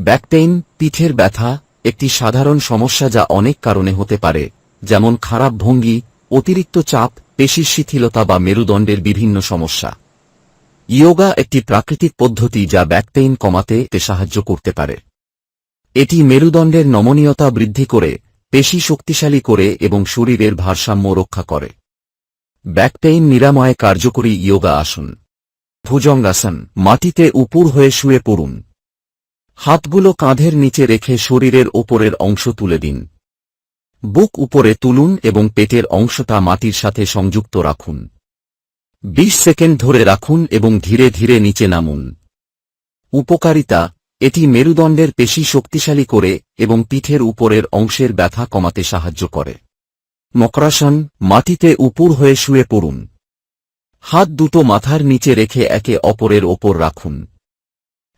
Back pain পিঠের ব্যথা একটি সাধারণ সমস্যা যা অনেক কারণে হতে পারে, যেমন খারাপ ভঙ্গি, অতিরিক্ত চাপ, পেশির শিথিলতা বা মেরুদণ্ডের বিভিন্ন সমস্যা। ইয়োগা একটি প্রাকৃতিক পদ্ধতি যা ব্যাক পেইন কমাতে সাহায্য করতে পারে। এটি মেরুদণ্ডের নমনীয়তা বৃদ্ধি করে, পেশি শক্তিশালী করে এবং শরীরের ভারসাম্য রক্ষা করে। ব্যাক পেইন নিরাময়ে কার্যকরী ইয়োগা আসন। ভুজঙ্গাসন, মাটিতে উপুর হয়ে শুয়ে পড়ুন। হাতগুলো কাঁধের নিচে রেখে শরীরের ওপরের অংশ তুলে দিন। বুক উপরে তুলুন এবং পেটের অংশটা মাটির সাথে সংযুক্ত রাখুন। ২০ সেকেন্ড ধরে রাখুন এবং ধীরে ধীরে নিচে নামুন। উপকারিতা, এটি মেরুদণ্ডের পেশি শক্তিশালী করে এবং পিঠের উপরের অংশের ব্যথা কমাতে সাহায্য করে। মকরাসন, মাটিতে উপুর হয়ে শুয়ে পড়ুন। হাত দুটো মাথার নিচে রেখে একে অপরের ওপর রাখুন।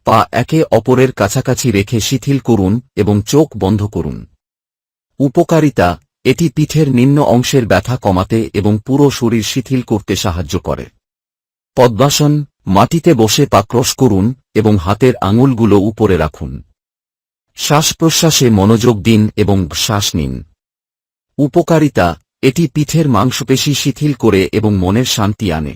পা একে অপরের কাছাকাছি রেখে শিথিল করুন এবং চোখ বন্ধ করুন। উপকারিতা, এটি পিঠের নিম্ন অংশের ব্যথা কমাতে এবং পুরো শরীর শিথিল করতে সাহায্য করে। পদ্মাসন, মাটিতে বসে পাক্রস করুন এবং হাতের আঙুলগুলো উপরে রাখুন। শ্বাস প্রশ্বাসে মনোযোগ দিন এবং শ্বাস নিন। উপকারিতা, এটি পিঠের মাংসপেশি শিথিল করে এবং মনের শান্তি আনে।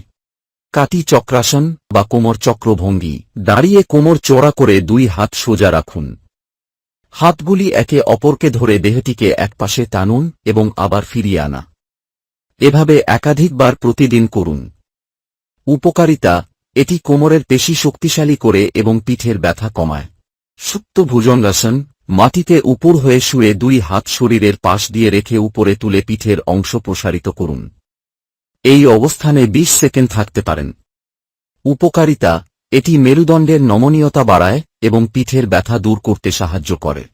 কাটি চক্রাসন বা কোমর চক্রভঙ্গি। দাঁড়িয়ে কোমর চড়া করে দুই হাত সোজা রাখুন। হাতগুলি একে অপরকে ধরে দেহটিকে একপাশে টানুন এবং আবার ফিরিয়ে আনা। এভাবে একাধিকবার প্রতিদিন করুন। উপকারিতা, এটি কোমরের পেশি শক্তিশালী করে এবং পিঠের ব্যথা কমায়। সুপ্ত ভুজঙ্গাসন মাটিতে উপর হয়ে শুয়ে দুই হাত শরীরের পাশ দিয়ে রেখে উপরে তুলে পিঠের অংশ প্রসারিত করুন। এই অবস্থানে ২০ সেকেন্ড থাকতে পারেন। উপকারিতা, এটি মেরুদণ্ডের নমনীয়তা বাড়ায় এবং পিঠের ব্যথা দূর করতে সাহায্য করে।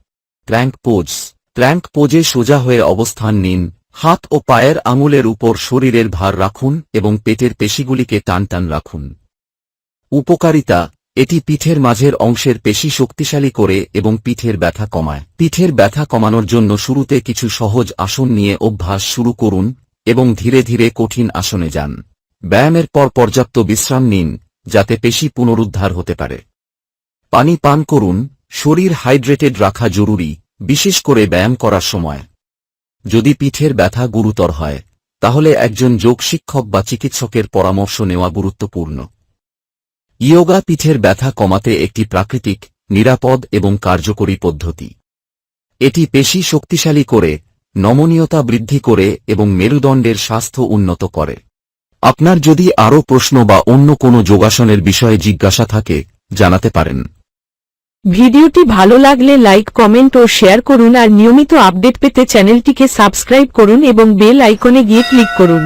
Crank pose. ক্র্যাঙ্ক পোজে সোজা হয়ে অবস্থান নিন। হাত ও পায়ের আঙুলের উপর শরীরের ভার রাখুন এবং পেটের পেশিগুলিকে টান টান রাখুন। উপকারিতা, এটি পিঠের মাঝের অংশের পেশি শক্তিশালী করে এবং পিঠের ব্যথা কমায়। পিঠের ব্যথা কমানোর জন্য শুরুতে কিছু সহজ আসন নিয়ে অভ্যাস শুরু করুন। এবং ধীরে ধীরে কঠিন আসনে যান। ব্যায়ামের পর পর্যাপ্ত বিশ্রাম নিন, যাতে পেশি পুনরুদ্ধার হতে পারে। পানি পান করুন, শরীর হাইড্রেটেড রাখা জরুরি, বিশেষ করে ব্যায়াম করার সময়। যদি পিঠের ব্যথা গুরুতর হয়, তাহলে একজন যোগ শিক্ষক বা চিকিৎসকের পরামর্শ নেওয়া গুরুত্বপূর্ণ। ইয়োগা পিঠের ব্যথা কমাতে একটি প্রাকৃতিক, নিরাপদ এবং কার্যকরী পদ্ধতি। এটি পেশি শক্তিশালী করে নমনীয়তা বৃদ্ধি করে এবং মেরুদণ্ডের স্বাস্থ্য উন্নত করে। আপনার যদি আরও প্রশ্ন বা অন্য কোনো যোগাসনের বিষয়ে জিজ্ঞাসা থাকে, জানাতে পারেন। ভিডিওটি ভালো লাগলে লাইক, কমেন্ট ও শেয়ার করুন আর নিয়মিত আপডেট পেতে চ্যানেলটিকে সাবস্ক্রাইব করুন এবং বেল আইকনে গিয়ে ক্লিক করুন।